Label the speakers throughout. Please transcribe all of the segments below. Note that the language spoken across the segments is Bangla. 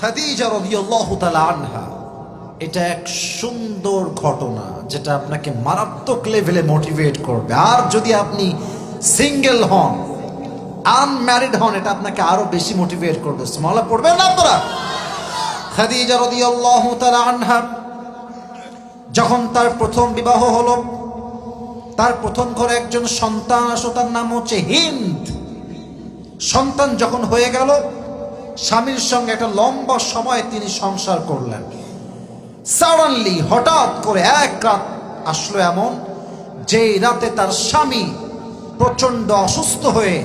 Speaker 1: খাদিজা রাদিয়াল্লাহু আনহা। এটা এক সুন্দর ঘটনা যেটা আপনাকে মারাত্মক লেভেলে মোটিভেট করবে। আর যদি আপনি সিঙ্গেল হন আনম্যারিড হন, এটা আপনাকে আরও বেশি মোটিভেট করবে। স্মলা পড়বেন না আপনারা? খাদিজা রাদিয়াল্লাহু তাআলা আনহা যখন তার প্রথম বিবাহ হলো, তার প্রথম ঘরে একজন সন্তান আসো তার নাম হচ্ছে হিন্দ। সন্তান যখন হয়ে গেল স্বামীর সঙ্গে একটা লম্বা সময় তিনি সংসার করলেন। সাডানলি হঠাৎ করে এক রাত আসলো এমন যে রাতে তার স্বামী প্রচণ্ড অসুস্থ হয়ে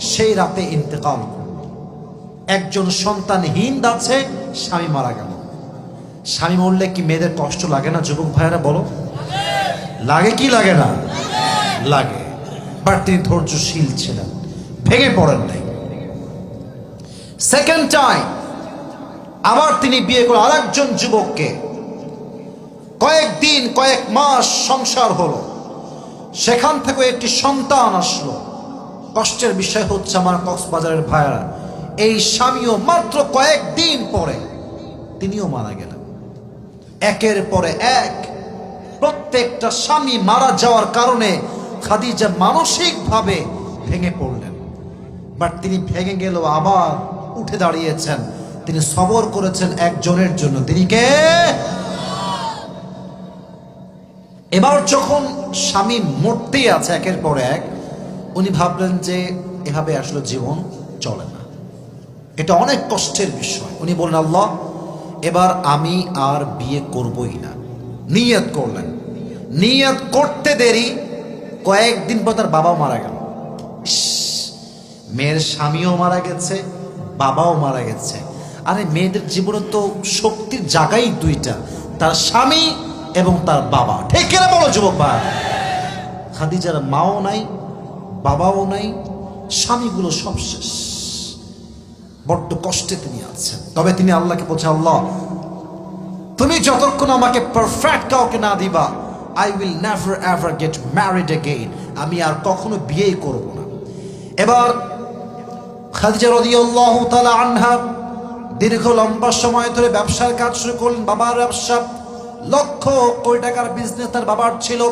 Speaker 1: সেই রাতে ইন্তেকাল একজন সন্তান হিন্দ আছে, স্বামী মারা গেল। স্বামী মরলে কি মেয়েদের কষ্ট লাগে না, যুবক ভাইয়েরা, বলো? লাগে কি লাগে না? লাগে। বাট তিনি ধৈর্যশীল ছিলেন, ভেঙে পড়েন নাই। সেকেন্ড টাইম আবার তিনি বিয়ে করে আরেকজন যুবককে। কয়েকদিন, কয়েক মাস সংসার হলো। সেখান থেকে একটি সন্তান আসলো। কষ্টের বিষয় হচ্ছে আমার কক্সবাজারের ভাইয়ারা, এই স্বামীও মাত্র কয়েকদিন পরে তিনিও মারা গেলেন। একের পরে এক প্রত্যেকটা স্বামী মারা যাওয়ার কারণে খাদিজা মানসিকভাবে ভেঙে পড়লেন। বাট তিনি ভেঙে গেল আবার উঠে দাঁড়িয়েছেন। তিনি সবর করেছেন একজনের জন্য। তিনি কে? এবার যখন স্বামী মরতেই আছে একের পর এক, উনি ভাবলেন যে এভাবে আসলে জীবন চলে না। এটা অনেক কষ্টের বিষয়। উনি বললেন, আল্লাহ, এবার আমি আর বিয়ে করবই না। নিয়ত করলেন। নিয়ত করতে দেরি, কয়েকদিন পর তার বাবাও মারা গেল। মেয়ের স্বামীও মারা গেছে বাবাও মারা গেছে। আরে মেয়েদের জীবনে তো শক্তির জায়গাই দুইটা। তার স্বামী এবং তার বাবা। ঠিক কিনা বলো, যুবক ভাই? খাদিজার মাও নাই, বাবাও নাই, স্বামীগুলো সব শেষ। বড্ড কষ্টে তিনি আছেন। তবে তিনি আল্লাহকে বলছেন, আল্লাহ, তুমি যতক্ষণ আমাকে পারফেক্ট কাউকে না দিবা I will never ever get married again আমি আর কখনো বিয়েই করব না। এবার খাদিজা রাদিয়াল্লাহু তাআলা আনহা দীর্ঘ লম্বা সময় ধরে ব্যবসার কাজ শুরু করলেন। বাবার ব্যবসা লক্ষ কোটি টাকার বিজনেস তার বাবার ছিল।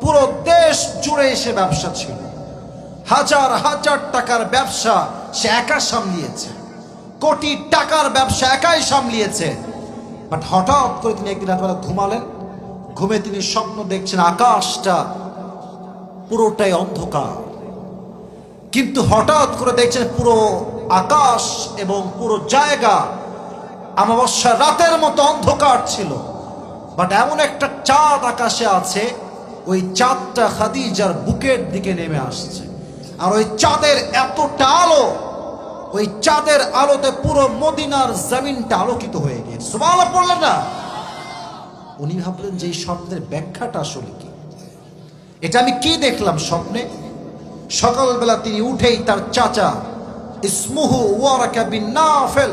Speaker 1: পুরো দেশ জুড়ে সে ব্যবসা ছিল। হাজার হাজার টাকার ব্যবসা সে একা সামলিয়েছে। কোটি টাকার ব্যবসা একাই সামলিয়েছে। বাট হঠাৎ করে তিনি একদিন রাতবেলা ঘুমালেন। ঘুমে তিনি স্বপ্ন দেখছেন, আকাশটা পুরোটাই অন্ধকার। কিন্তু হঠাৎ করে দেখছেন পুরো আকাশ এবং পুরো জায়গা আমাবস্যা রাতের মতো অন্ধকার ছিল। বাট এমন একটা চাঁদ আকাশে আছে, ওই চাঁদটা খাদিজার বুকের দিকে নেমে আসছে। আর ওই চাঁদের এতটা আলো, ওই চাঁদের আলোতে পুরো মদিনার জমিনটা আলোকিত হয়ে গিয়েছে। সুবহানাল্লাহ পড়লেন না। উনি ভাবলেন যে এই স্বপ্নের ব্যাখ্যাটা আসলে কি? এটা আমি কি দেখলাম স্বপ্নে? সকালবেলা তিনি উঠেই তার চাচা, ইসমুহু ওয়ারাকা বিন নাফেল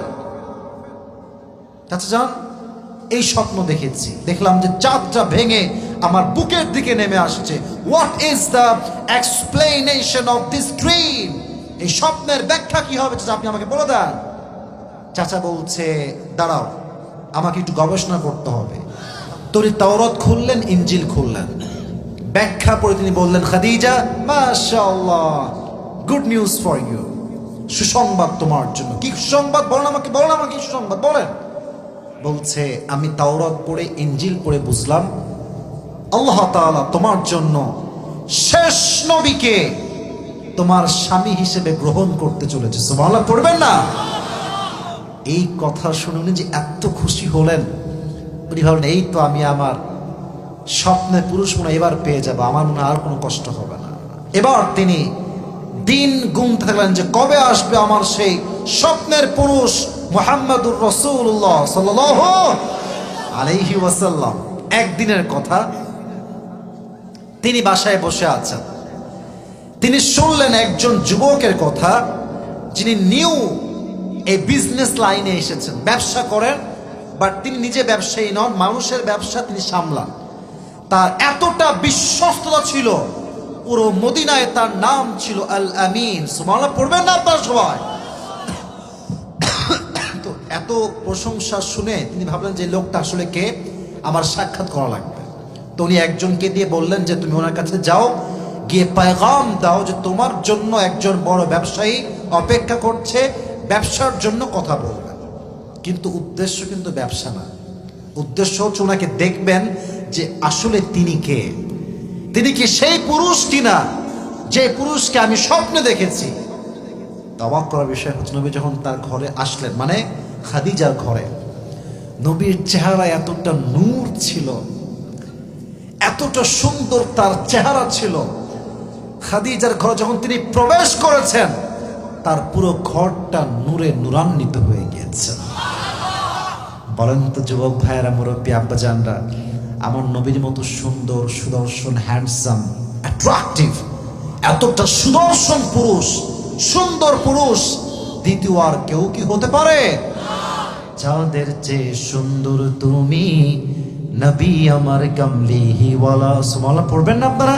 Speaker 1: চাচা যান এই স্বপ্ন দেখেছি। দেখলাম যে চাঁদটা ভেঙে আমার বুকের দিকে নেমে আসছে। What is the explanation of this dream এই স্বপ্নের ব্যাখ্যা কি হবে চাচা, আপনি আমাকে বলে দেন। চাচা বলছে, দাঁড়াও, আমাকে একটু গবেষণা করতে হবে। তিনি তাওরাত খুললেন ইঞ্জিল খুললেন। ব্যাখ্যা পড়ে তিনি বললেন, খাদিজা, মাশাআল্লাহ গুড নিউজ ফর ইউ সুসংবাদ তোমার জন্য। কি সুসংবাদ? বলেন আমাকে বলেন আমাকে সুসংবাদ? বলেন। বলছে, আমি তাওরাত পড়ে ইঞ্জিল পড়ে বুঝলাম, আল্লাহ তাআলা তোমার জন্য শেষ নবীকে তোমার স্বামী হিসেবে গ্রহণ করতে চলেছে। সুবহানাল্লাহ, পড়বেন না? এই কথা শুনে উনি যে এত খুশি হলেন। উনি ভাবলেন, এই তো আমি আমার স্বপ্নে পুরুষ মনে এবার পেয়ে যাব। আমার মনে আর কোনো কষ্ট হবে না। এবার তিনি দিন গুনতে থাকলেন যে, কবে আসবে আমার সেই স্বপ্নের পুরুষ মোহাম্মদুর রসুল্লাহ সাল্লাহ আলাইহি ওয়াসাল্লাম? একদিনের কথা, তিনি বাসায় বসে আছেন। তিনি শুনলেন একজন যুবকের কথা, যিনি নিউ এই বিজনেস লাইনে এসেছেন। ব্যবসা করেন, বাট তিনি নিজে ব্যবসায়ী নন, মানুষের ব্যবসা তিনি সামলান। তার এতটা বিশ্বস্ততা ছিল, পুরো মদিনায় তার নাম ছিল আল আমিন সুবহানাল্লাহ, পড়বেন না আপনার সবাই? তো এত প্রশংসা শুনে তিনি ভাবলেন যে লোকটা আসলে কে? আমার সাক্ষাৎ করা লাগবে। তো উনি একজনকে দিয়ে বললেন যে তুমি ওনার কাছে যাও, গিয়ে পায়গাম দাও যে তোমার জন্য একজন বড় ব্যবসায়ী অপেক্ষা করছে, ব্যবসার জন্য কথা বলবেন কিন্তু উদ্দেশ্য কিন্তু ব্যবসা না। উদ্দেশ্য হচ্ছে ওনাকে দেখবেন যে আসলে তিনি কে? তিনি কি সেই পুরুষ কিনা? যে পুরুষকে আমি স্বপ্নে দেখেছি। তো অবাক করার বিষয় হচ্ছে, নবী যখন তার ঘরে আসলেন মানে খাদিজার ঘরে, নবীর চেহারা এতটা নূর ছিল, এতটা সুন্দর তার চেহারা ছিল। খাদিজার ঘরে যখন তিনি প্রবেশ করেছেন, তার পুরো ঘরটা নূরে নূরান্বিত হয়ে গিয়েছে। বলেন তো, যুবক ভাইয়েরা, মুরব্বী, আব্বাজানরা আমার নবীর মতো সুন্দর, সুদর্শন হ্যান্ডসাম অ্যাট্রাকটিভ এতটা সুদর্শন পুরুষ, সুন্দর পুরুষ দ্বিতীয় আর কেউ কি হতে পারে? যাদের চেয়ে সুন্দর তুমি নবী আমার কামলিহি হিওয়ালা সুমালা পড়বেন না আপনারা?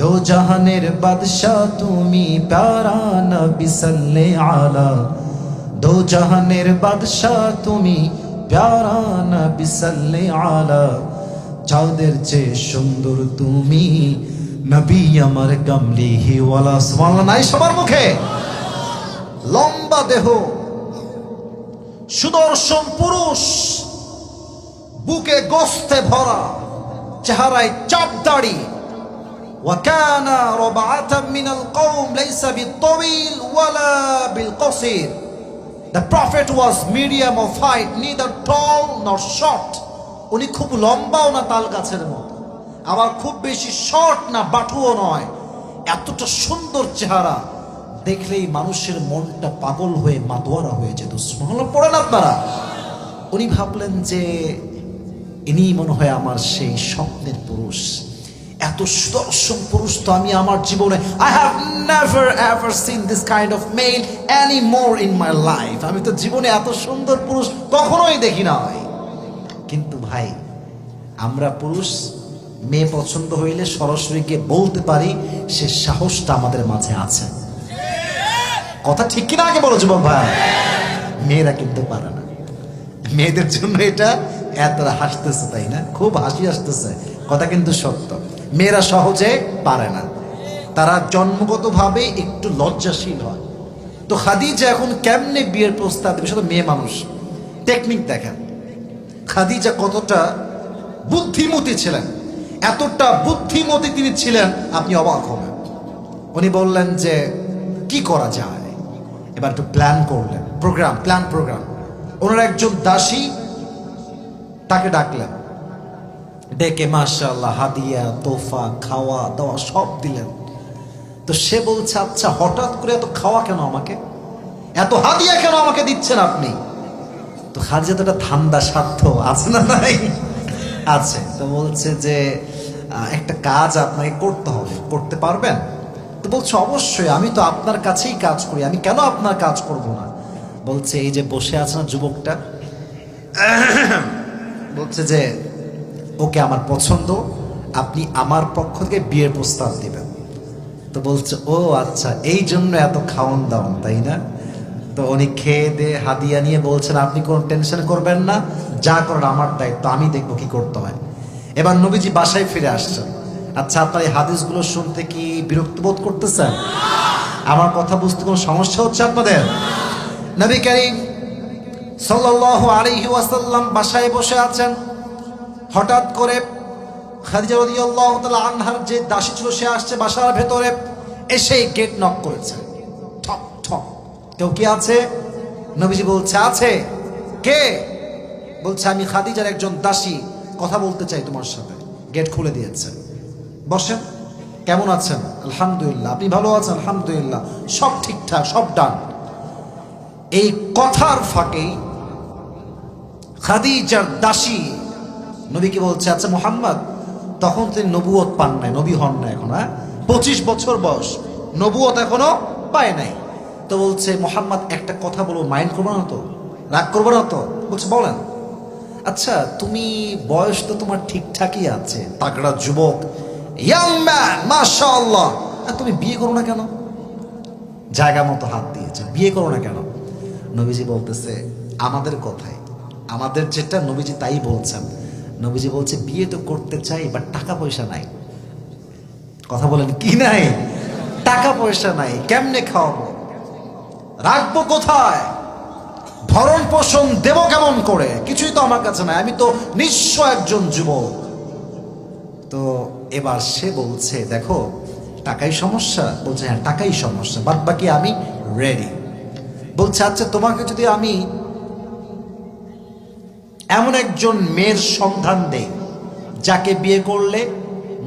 Speaker 1: দো জাহানের বাদশাহ, তুমি প্যারা নবী সাল্লে আলা। দো জাহানের বাদশাহ, তুমি প্যারা নবী সাল্লে আলা যাদের চেয়ে সুন্দর তুমি নবী আমার কামলিহি ওয়ালা সুবহানাল্লাহ নাই সবার মুখে লম্বা দেহ সুদর্শন পুরুষ বুকে গোস্তে ভরা চেহারায় চাপ দাড়ি وكان ربعة من القوم ليس بالطويل ولا بالقصير The prophet was medium of height, neither tall nor short. উনি খুব লম্বাও না তাল গাছের মতো। আবার খুব বেশি শর্ট না বাটুও নয়। এতটা সুন্দর চেহারা। দেখলেই মানুষের মনটা পাগল হয়ে মাতোয়ারা হয়ে যেত। স্মরণ পড়েন আপনারা। উনি ভাবলেন যে ইনি মনে হয় আমার সেই স্বপ্নের পুরুষ। এত সুদর্শন পুরুষ তো আমি আমার জীবনে। I have never ever seen this kind of male any more in my life আমি তো জীবনে এত সুন্দর পুরুষ কখনোই দেখি নাই। কিন্তু ভাই, আমরা পুরুষ, মেয়ে পছন্দ হইলে সরাসরি গিয়ে বলতে পারি, সে সাহসটা আমাদের মাঝে আছে। কথা ঠিক কিনা আগে বলো যুবক ভাই? মেয়েরা কিন্তু পারে না। মেয়েদের জন্য এটা এত হাসতেছে, তাই না? খুব হাসি আসতেছে। কথা কিন্তু সত্য। মেয়েরা সহজে পারে না। তারা জন্মগতভাবে একটু লজ্জাশীল হয়। তো খাদিজা এখন কেমনে বিয়ের প্রস্তাব দেবে? শুধু মেয়ে মানুষ। টেকনিক দেখেন। খাদিজা কতটা বুদ্ধিমতী ছিলেন, এতটা বুদ্ধিমতী তিনি ছিলেন, আপনি অবাক হবেন। উনি বললেন যে, কি করা যায়? এবার একটু প্ল্যান করলেন। প্রোগ্রাম প্ল্যান প্রোগ্রাম ওনার একজন দাসী তাকে ডাকলেন। ডেকে মাশাল্লাহ হাদিয়া, তোফা, খাওয়া, দাওয়া সব দিলেন। তো সে বলছে আচ্ছা হঠাৎ করে এত খাওয়া কেন আমাকে? এত হাদিয়া কেন আমাকে দিচ্ছেন আপনি? তো খাদিজা তো একটা ধান্দা স্বার্থ, আছে না নাই? আছে। তো বলছে যে একটা কাজ আপনাকে করতে হবে, করতে পারবেন? তো বলছে, অবশ্যই, আমি তো আপনার কাছেই কাজ করি, আমি কেন আপনার কাজ করব না? বলছে, এই যে বসে আছে না যুবকটা? বলছে যে ওকে আমার পছন্দ, আপনি আমার পক্ষ থেকে বিয়ের প্রস্তাব দেবেন। তো বলছে, ও আচ্ছা এই জন্য এত খাওয়ান দাওন, তাই না? তো উনি খেয়ে দিয়ে হাদিয়া নিয়ে বলছেন, আপনি কোনো টেনশন করবেন না, যা করেন আমার দায়িত্ব, আমি দেখব কি করতে হয়। এবার নবীজি বাসায় ফিরে আসছেন। আচ্ছা আপনার এই হাদিসগুলো শুনতে কি বিরক্ত বোধ করতেছেন? আমার কথা বুঝতে কোনো সমস্যা হচ্ছে আপনাদের? নবী করিম সাল্লাল্লাহু আলাইহি ওয়াসাল্লাম বাসায় বসে আছেন। হঠাৎ করে খাদিজা রাদিয়াল্লাহু তাআলা আনহার যে দাসী ছিল, সে আসছে বাসার ভেতরে এসে গেট নক করেছে। ঠক ঠক। কেউ কি আছে? নবীজি বলছে, আছে। কে? বলছে, আমি খাদিজার একজন দাসী, কথা বলতে চাই তোমার সাথে। গেট খুলে দিয়েছে। বসেন। কেমন আছেন? আলহামদুলিল্লাহ। আপনি ভালো আছেন? আলহামদুলিল্লাহ। সব ঠিকঠাক, সব ডান। এই কথার ফাঁকেই খাদিজার দাসী নবীকে বলছে আচ্ছা মোহাম্মদ, তখন তিনি নবুয়ত পান নাই, নবী হন না এখন হ্যাঁ? পঁচিশ বছর বয়স নবুয়ত এখনও পায় নাই। তো বলছে, মোহাম্মদ, একটা কথা বলব, মাইন্ড করব না তো? রাগ করব না তো? বলছে, বলেন। আচ্ছা তুমি বয়স তো তোমার ঠিকঠাকই আছে, তাগড়া যুবক তুমি বিয়ে করো না কেন? জায়গা মতো হাত দিয়েছে, বিয়ে করো না কেন? নবীজি বলতেছে, আমাদের কথায়, আমাদের যেটা নবীজি তাই বলছেন নবীজি বলছে, বিয়ে তো করতে চাই বাট টাকা পয়সা নাই। কথা বলেন, কি নাই? টাকা পয়সা নাই, কেমনে খাওয়াবো? রাখব কোথায়? ভরণ পোষণ দেব কেমন করে? কিছুই তো আমার কাছে নাই, আমি তো নিঃস্ব একজন যুবক। তো এবার সে বলছে, দেখো, টাকাই সমস্যা। বলছে হ্যাঁ টাকাই সমস্যা বাদ বাকি আমি রেডি বলছে আচ্ছা তোমাকে যদি আমি এমন একজন মেয়ের সন্ধান দেই যাকে বিয়ে করলে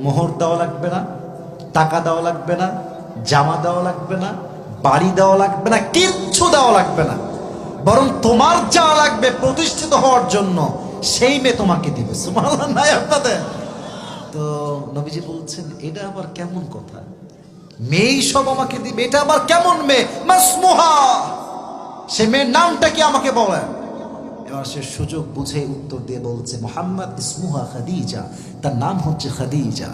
Speaker 1: মোহর দেওয়া লাগবে না, টাকা দেওয়া লাগবে না, জামা দেওয়া লাগবে না, বাড়ি দেওয়া লাগবে না, কিচ্ছু দেওয়া লাগবে না। বরং তোমার যা লাগবে প্রতিষ্ঠিত হওয়ার জন্য সেই মেয়ে তোমাকে দিবে। নাই আপনাদের। তো নবীজি বলছেন, এটা আবার কেমন কথা? মেয়েই সব আমাকে দিবে, এটা আবার কেমন মেয়ে? মাসমুহা। সে মেয়ের নামটা কি আমাকে বলেন? সে সুযোগ বুঝে উত্তর দিয়ে বলছে, মোহাম্মদ ইসমুহা খাদিজা, তার নাম হচ্ছে খাদিজা।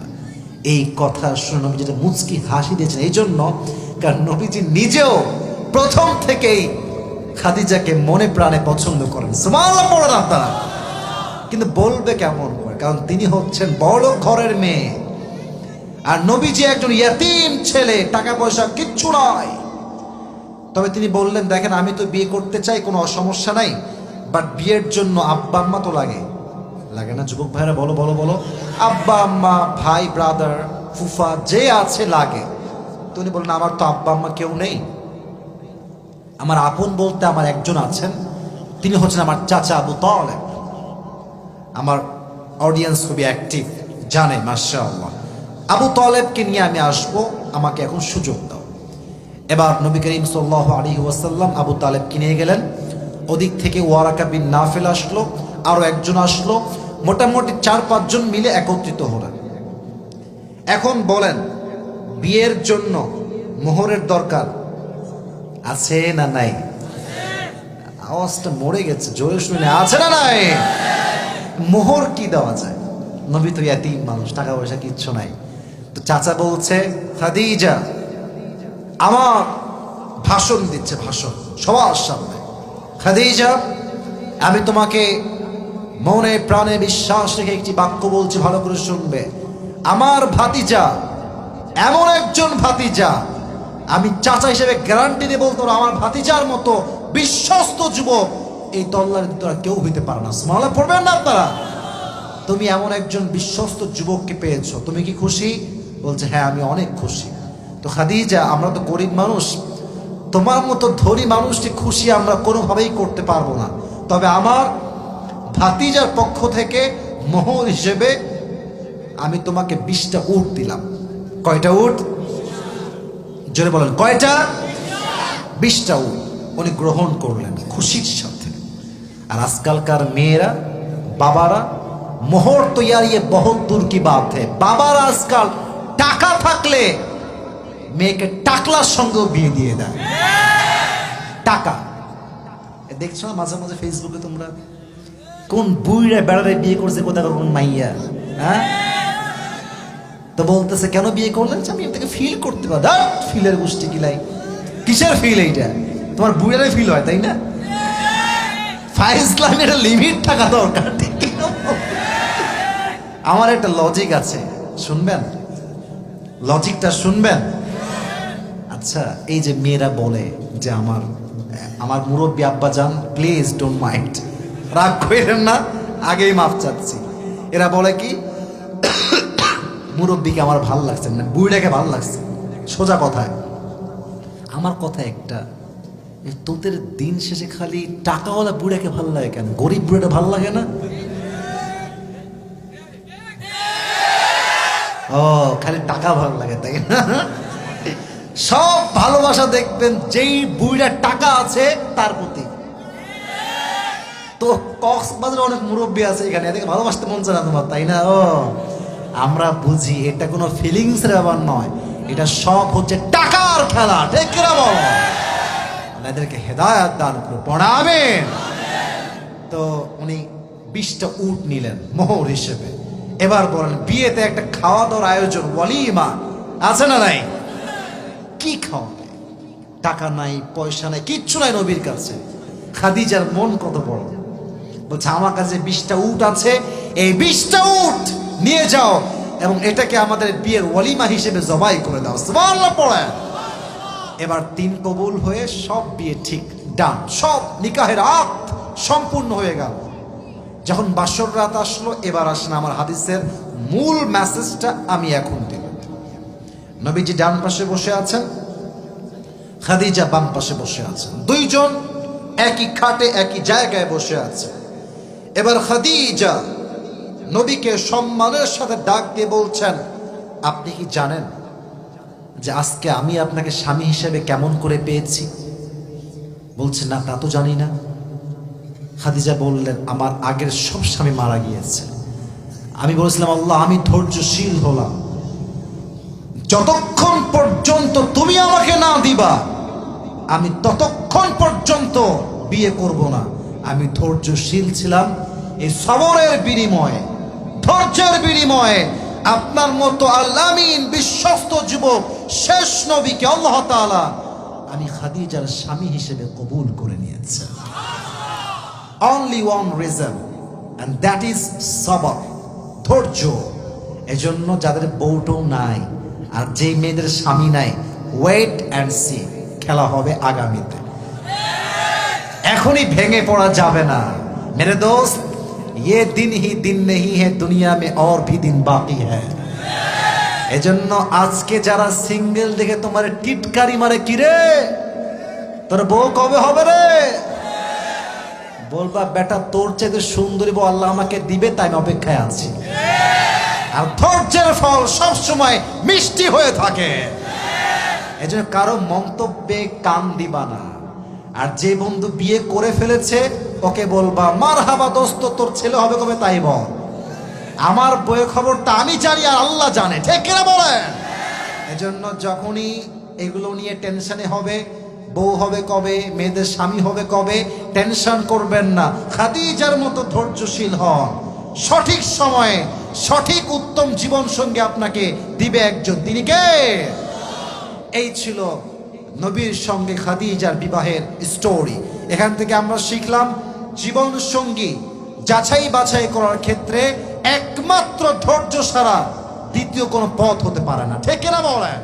Speaker 1: এই কথা শুনে নবী যেটা মুচকি হাসি দিয়েছেন, এই জন্য কারণ নবীজি নিজেও প্রথম থেকেই খাদিজাকে মনে প্রাণে পছন্দ করেন। কিন্তু বলবে কেমন করে? কারণ তিনি হচ্ছেন বড় ঘরের মেয়ে। আর নবীজি একজন ইয়াতিম ছেলে টাকা পয়সা কিচ্ছু নয় তবে তিনি বললেন, দেখেন, আমি তো বিয়ে করতে চাই, কোনো সমস্যা নাই। বাট বিয়ের জন্য আব্বা আম্মা তো লাগে। লাগে না, যুবক ভাইরা, বলো বলো বলো। আব্বা, আম্মা, ভাই ব্রাদার ফুফা, যে আছে লাগে। তো উনি বললেন, আমার তো আব্বা আম্মা কেউ নেই। আমার আপন বলতে আমার একজন আছেন। তিনি হচ্ছেন আমার চাচা আবু তালেব। আমার অডিয়েন্স খুবই অ্যাক্টিভ জানে মাসা আবু তালেবকে নিয়ে আমি আসব, আমাকে এখন সুযোগ দাও। এবার নবী করিম সাল্লাহ আলী ওয়াসাল্লাম আবু তালেবকে নিয়ে গেলেন। ওদিক থেকে ওয়ারাকা বিন নাফেল আসলো, আরও একজন আসলো, মোটামুটি চার, পাঁচজন মিলে একত্রিত হলেন। এখন বলেন, বিয়ের জন্য মোহরের দরকার আছে না নাই? আওয়াজটা মরে গেছে, জোরে শুনে, আছে না নাই? মোহর কি দেওয়া যায়? নবী তো এতিম মানুষ, টাকা পয়সা কিচ্ছু নাই। তো চাচা বলছে, খাদিজা, আমার ভাষণ দিচ্ছে, ভাষণ, সবার সামনে। খাদিজা, আমি তোমাকে মনে প্রাণে বিশ্বাস রেখে একটি বাক্য বলছি, ভালো করে শুনবে। আমার ভাতিজা, এমন একজন ভাতিজা, আমি চাচা হিসেবে গ্যারান্টি দিয়ে বলতো আমার ভাতিজার মতো বিশ্বস্ত যুবক এই তল্লার তোরা কেউ হইতে পারে না। স্মলা পড়বেন না আপনারা? তুমি এমন একজন বিশ্বস্ত যুবককে পেয়েছ, তুমি কি খুশি? বলছে হ্যাঁ আমি অনেক খুশি। তো খাদিজা, আমরা তো গরিব মানুষ তোমার মতো ধনী মানুষটি খুশি আমরা কোনোভাবেই করতে পারব না। তবে আমার ভাতিজার পক্ষ থেকে মোহর হিসেবে আমি তোমাকে বিশটা উট দিলাম। কয়টা উট? জোরে বলেন, কয়টা? বিশটা উট। উনি গ্রহণ করলেন খুশির সাথে। আর আজকালকার মেয়েরা, বাবারা, মোহর তৈয়ারিয়ে বহুত দূর কি বাত বাবারা আজকাল টাকা থাকলে মেয়েকে টাকলার সঙ্গেও বিয়ে দিয়ে দেয়। টাকা। দেখছ না, মাঝে মাঝে ফেসবুকে তোমরা কোন বুইরা বেড়ারে বিয়ে করছে কোথায় কোন মাইয়া হ্যাঁ? তো বলতেছে, কেন বিয়ে করলেন আমি এটাকে ফিল করতে পারি ফিলের গোষ্ঠী কিলাই কিসের ফিল এইটা? তোমার বুইরারে ফিল হয়, তাই না? ফাইজ লাইনের লিমিট থাকা দরকার, ঠিক? আমার একটা লজিক আছে, শুনবেন? লজিকটা শুনবেন? আচ্ছা এই যে মেয়েরা বলে যে আমার আমার মুরব্বী আব্বা যান প্লিজ ডোন্ট মাইন্ড রাগ করেন না, আগেই মাফ চাচ্ছি। এরা বলে কি, মুরব্বীকে আমার ভালো লাগছে না বুড়িটাকে ভালো লাগছে। সোজা কথায় আমার কথা একটা তোদের দিন শেষে খালি টাকাওয়ালা বুড়াকে ভালো লাগে কেন? গরিব বুড়াটা ভালো লাগে না? ও, খালি টাকা ভালো লাগে, তাই না? সব ভালোবাসা দেখবেন, যেই বুড়িটার টাকা আছে তার প্রতি। তো কক্সবাজারে অনেক মুরব্বী আছে এখানে এদিকে ভালোবাসতে মন চায় না তোমার, তাই না? ও, আমরা বুঝি এটা কোনো ফিলিংস ব্যাপার নয়, এটা সব হচ্ছে টাকার খেলা, ঠিক কিনা বলো? এদেরকে হেদায়াত দান করে পড়াবেন তো উনি বিশটা উট নিলেন মোহর হিসেবে। এবার বলেন, বিয়েতে একটা খাওয়া দাওয়ার আয়োজন, ওয়ালিমা, আছে না নাই? কি খাওয়াবে? টাকা নাই, পয়সা নাই, কিচ্ছু নাই নবীর কাছে। খাদিজার মন কত বড়। বলছে, আমার কাছে বিশটা উট আছে, এই বিশটা উট নিয়ে যাও এবং এটাকে আমাদের বিয়ের ওয়ালিমা হিসেবে জবাই করে দাও। সুবহানাল্লাহ পড়ে এবার তিন কবুল হয়ে সব বিয়ে ঠিক, ডান। সব নিকাহের আত সম্পূর্ণ হয়ে গেল। যখন বাসর রাত আসলো, এবার আসেন আমার হাদিসের মূল মেসেজটা আমি এখন নবীজি ডান পাশে বসে আছেন, খাদিজা বাম পাশে বসে আছেন। দুইজন একই খাটে, একই জায়গায় বসে আছে এবার খাদিজা নবীকে সম্মানের সাথে ডাক দিয়ে বলছেন, আপনি কি জানেন যে আজকে আমি আপনাকে স্বামী হিসেবে কেমন করে পেয়েছি? বলছেন না, তা তো জানি না। খাদিজা বললেন, আমার আগের সব স্বামী মারা গিয়েছে। আমি বলেছিলাম, আল্লাহ, আমি ধৈর্যশীল হলাম। যতক্ষণ পর্যন্ত তুমি আমাকে না দিবা, আমি ততক্ষণ পর্যন্ত বিয়ে করব না। আমি ধৈর্যশীল ছিলাম এই সবরের বিনিময়ে, ধৈর্যের বিনিময়ে। আপনার মতো আল্লামিন বিশ্বস্ত যুবক, শেষ নবীকে আল্লাহ তাআলা আমি খাদিজার স্বামী হিসেবে কবুল করে নিয়েছে। Only one reason and that is সবর ধৈর্য। এজন্য যাদের বউটও নাই আর যেই মেয়েদের স্বামী নাই ওয়েট অ্যান্ড সি খেলা হবে আগামীতে এখনই ভেঙে পড়া যাবে না মেরে দোস্ত ये दिन ही दिन नहीं है दुनिया में और भी दिन बाकी है এজন্য আজকে যারা সিঙ্গেল দেখে তোমার টিটকারি মারে কিরে তোর বউ কবে হবে রে বলবা বেটা তোর চেয়ে সুন্দরী বউ আল্লাহ আমাকে দিবে তাই আমি অপেক্ষায় আছি আর ধৈর্যের ফল সব সময় মিষ্টি হয়ে থাকে। এজন্য কারও মন্তব্যে কান দিবা না। আর যে বন্ধু বিয়ে করে ফেলেছে, ওকে বলবা মার হাবা দোস্ত, তোর ছেলে হবে কবে তাই বল। আমার বইয়ের খবরটা আমি জানি আর আল্লাহ জানে। ঠিক কিনা বলেন? এজন্য যখনই এগুলো নিয়ে টেনশনে হবে, বউ হবে কবে, মেয়েদের স্বামী হবে কবে, টেনশন করবেন না। খাদিজার মতো ধৈর্যশীল হন। সঠিক সময়ে সঠিক উত্তম জীবন সঙ্গে আপনাকে দিবে একজন। তিনি কে? এই ছিল নবীর সঙ্গে খাদিজার বিবাহের স্টোরি এখান থেকে আমরা শিখলাম, জীবন সঙ্গী যাচাই বাছাই করার ক্ষেত্রে একমাত্র ধৈর্য ছাড়া দ্বিতীয় কোনো পথ হতে পারে না। ঠিক কিনা বলেন?